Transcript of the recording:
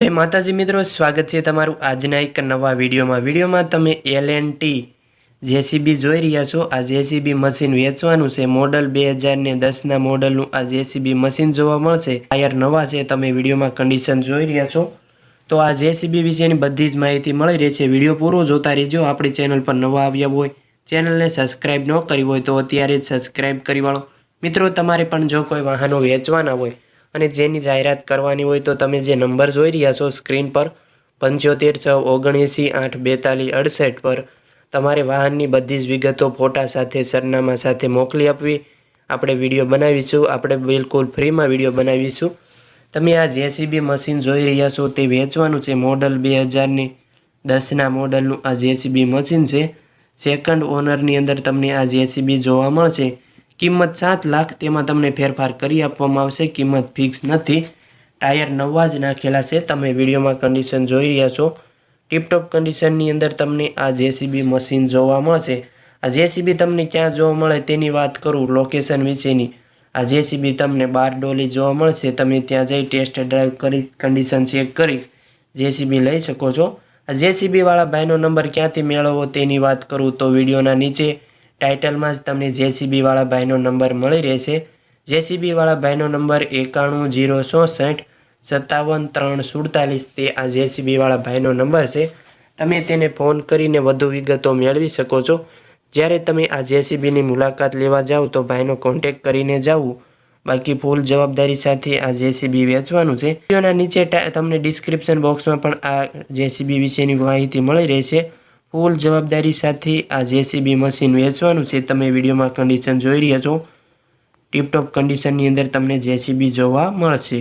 જય માતાજી મિત્રો, સ્વાગત છે તમારું આજના એક નવા વિડીયોમાં. વિડીયોમાં તમે એલ એન ટી જેસીબી જોઈ રહ્યા છો. આ જેસીબી મશીન વેચવાનું છે. મોડલ બે હજાર ને દસના મોડલનું આ જેસીબી મશીન જોવા મળશે. ટાયર નવા છે, તમે વિડીયોમાં કન્ડિશન જોઈ રહ્યા છો. તો આ જેસીબી વિશેની બધી જ માહિતી મળી રહી છે વીડિયો પૂરો જોતા રહેજો. આપણી ચેનલ પર નવા આવ્યા હોય, ચેનલને સબસ્ક્રાઈબ ન કરી હોય તો અત્યારે જ સબસ્ક્રાઈબ કરી વાળો. મિત્રો, તમારે પણ જો કોઈ વાહનો વેચવાના હોય અને જેની જાહેરાત કરવાની હોય તો તમે જે નંબર જોઈ રહ્યા છો સ્ક્રીન પર, પંચોતેર છ ઓગણએંસી આઠ બેતાલીસ અડસઠ પર તમારે વાહનની બધી જ વિગતો ફોટા સાથે, સરનામા સાથે મોકલી આપવી. આપણે વીડિયો બનાવીશું, આપણે બિલકુલ ફ્રીમાં વીડિયો બનાવીશું. તમે આ જેસીબી મશીન જોઈ રહ્યા છો તે વેચવાનું છે. મોડલ બે હજારની દસના મોડલનું આ જેસીબી મશીન છે. સેકન્ડ ઓનરની અંદર તમને આ જેસીબી જોવા મળશે. કિંમત સાત લાખ તેમાં તમને ફેરફાર કરી આપવામાં આવશે. કિંમત ફિક્સ નથી. ટાયર નવા જ નાખેલા છે. તમે વિડીયોમાં કન્ડિશન જોઈ રહ્યા છો. ટીપટોપ કન્ડિશનની અંદર તમને આ જેસીબી મશીન જોવા મળશે. આ જેસીબી તમને ક્યાં જોવા મળે તેની વાત કરું લોકેશન વિશેની. આ જેસીબી તમને બાર ડોલી જોવા મળશે. તમે ત્યાં જઈ ટેસ્ટ ડ્રાઈવ કરી કન્ડિશન ચેક કરી જેસીબી લઈ શકો છો. આ જેસીબીવાળા ભાઈનો નંબર ક્યાંથી મેળવવો તેની વાત કરું તો વિડીયોના નીચે ટાઇટલમાં જ તમને જેસીબી વાળા ભાઈનો નંબર મળી રહેશે. જેસીબી વાળા ભાઈનો નંબર એકાણું જીરો ચોસઠ સત્તાવન ત્રણ સુડતાલીસ તે આ જેસીબી વાળા ભાઈનો નંબર છે. તમે તેને ફોન કરીને વધુ વિગતો મેળવી શકો છો. જ્યારે તમે આ જેસીબીની મુલાકાત લેવા જાઓ તો ભાઈનો કોન્ટેક કરીને જાવું. બાકી ફૂલ જવાબદારી સાથે આ જેસીબી વેચવાનું છે. વિડીયોના નીચે તમને ડિસ્ક્રિપ્શન બોક્સમાં પણ આ જેસીબી વિશેની માહિતી મળી રહેશે. ફૂલ જવાબદારી સાથે આ જેસીબી મશીન વેચવાનું છે. તમે વિડીયોમાં કન્ડિશન જોઈ રહ્યા છો. ટીપટોપ કન્ડિશનની અંદર તમને જેસીબી જોવા મળશે.